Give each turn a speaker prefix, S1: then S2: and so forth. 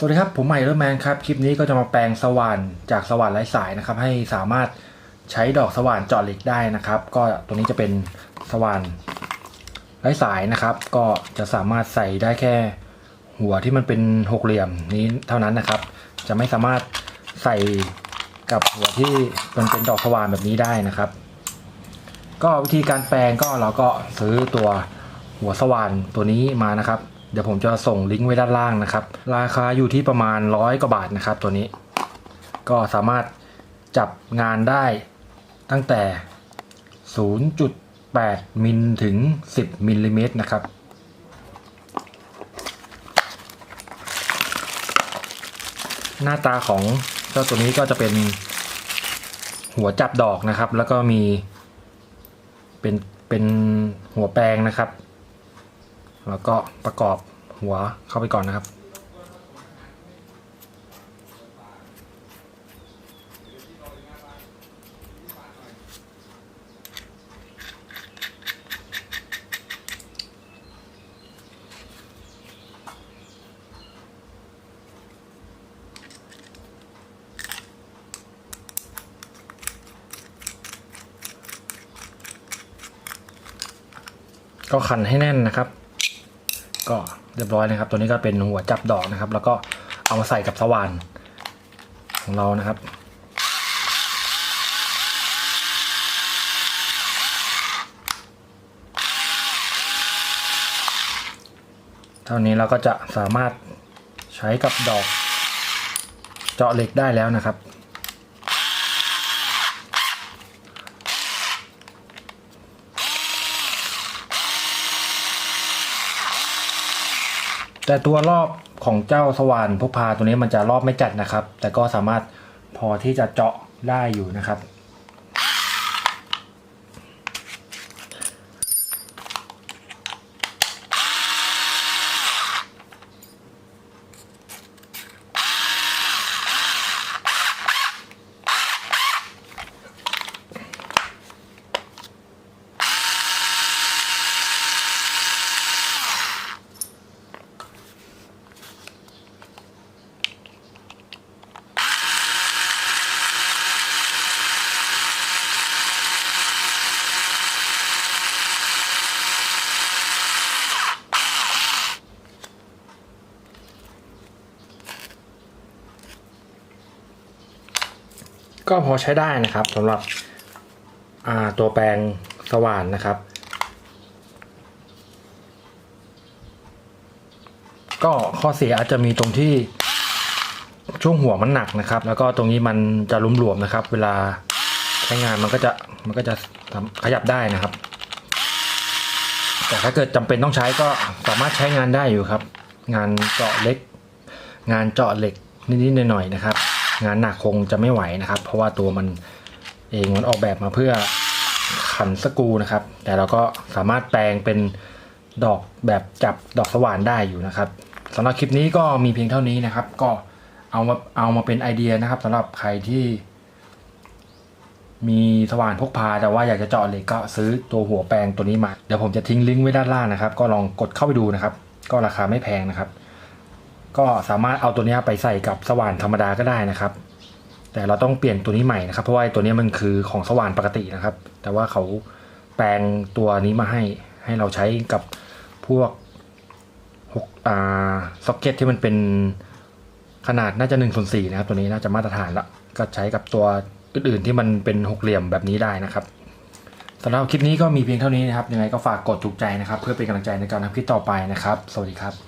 S1: สวัสดีครับ ผมใหม่เรอร์แมนครับ คลิปนี้ก็จะมาแปลงสว่านจากสว่านไร้สายนะครับ ให้สามารถใช้ดอกสว่านเจาะเหล็กได้นะครับ ก็ตัวนี้จะเป็นสว่านไร้สายนะครับ ก็จะสามารถใส่ได้แค่ หัวที่มันเป็นหกเหลี่ยมนี้เท่านั้นนะครับ จะไม่สามารถใส่กับหัวที่มันเป็นดอกสว่านแบบนี้ได้นะครับ ก็วิธีการแปลงก็เราก็ซื้อตัวหัวสว่านตัวนี้มานะครับ เดี๋ยวผมจะส่งลิงก์ไว้ด้านล่างนะครับ ราคาอยู่ที่ประมาณร้อยกว่าบาทนะครับตัวนี้ ก็สามารถจับงานได้ตั้งแต่ 0.8 มิลถึง 10 มิลลิเมตรนะครับหน้าตาของเจ้าตัวนี้ก็จะเป็นหัวจับดอกนะครับ แล้วก็มีเป็นเป็นหัวแปลงนะครับ แล้วก็ประกอบหัวเข้าไปก่อนนะครับ ก็ขันให้แน่นนะครับ ก็เรียบร้อยนะครับ ตัวนี้ก็เป็นหัวจับดอกนะครับ แล้วก็เอามาใส่กับสว่านของเรานะครับเท่านี้เราก็จะสามารถใช้กับดอกเจาะเหล็กได้แล้วนะครับ แต่ตัวรอบของเจ้าสว่านพกพาตัวนี้มันจะรอบไม่จัดนะครับ แต่ก็สามารถพอที่จะเจาะได้อยู่นะครับ ก็พอใช้ได้นะครับสำหรับตัวแปรงสว่านนะครับ ก็ข้อเสียอาจจะมีตรงที่ช่วงหัวมันหนักนะครับ แล้วก็ตรงนี้มันจะลุ่มหลวมๆนะครับ เวลาใช้งานมันก็จะมันก็จะขยับได้นะครับ แต่ถ้าเกิดจำเป็นต้องใช้ก็สามารถใช้งานได้อยู่ครับ งานเจาะเล็ก งานเจาะเหล็กนิดๆหน่อยๆนะครับ งานหนักคงจะไม่ไหวนะครับ เพราะว่าตัวมันเองมันออกแบบมาเพื่อขันสกูนะครับ แต่เราก็สามารถแปลงเป็นดอกแบบจับดอกสว่านได้อยู่นะครับสำหรับคลิปนี้ก็มีเพียงเท่านี้นะครับ ก็เอามาเอามาเป็นไอเดียนะครับสำหรับใครที่ มีสว่านพกพาแต่ว่าอยากจะเจาะเหล็กก็ซื้อตัวหัวแปลงตัวนี้มา เดี๋ยวผมจะทิ้งลิงก์ไว้ด้านล่างนะครับ ก็ลองกดเข้าไปดูนะครับ ก็ราคาไม่แพงนะครับ ก็สามารถเอาตัวนี้ไปใส่กับสว่านธรรมดาก็ได้นะครับ แต่เราต้องเปลี่ยนตัวนี้ใหม่นะครับ เพราะว่าตัวนี้มันคือของสว่านปกตินะครับ แต่ว่าเขาแปลงตัวนี้มาให้ให้เราใช้กับพวกหกอ่าซ็อกเก็ตที่มันเป็นขนาดน่าจะ1นส่วนสนะครับ ตัวนี้น่าจะมาตรฐานละก็ใช้กับตัวอื่นๆที่มันเป็นหกเหลี่ยมแบบนี้ได้นะครับสำหรับคลิปนี้ก็มีเพียงเท่านี้นะครับ ยังไงก็ฝากกดถูกใจนะครับ เพื่อเป็นกำลังใจในการทำคลิปต่อไปนะครับ สวัสดีครับ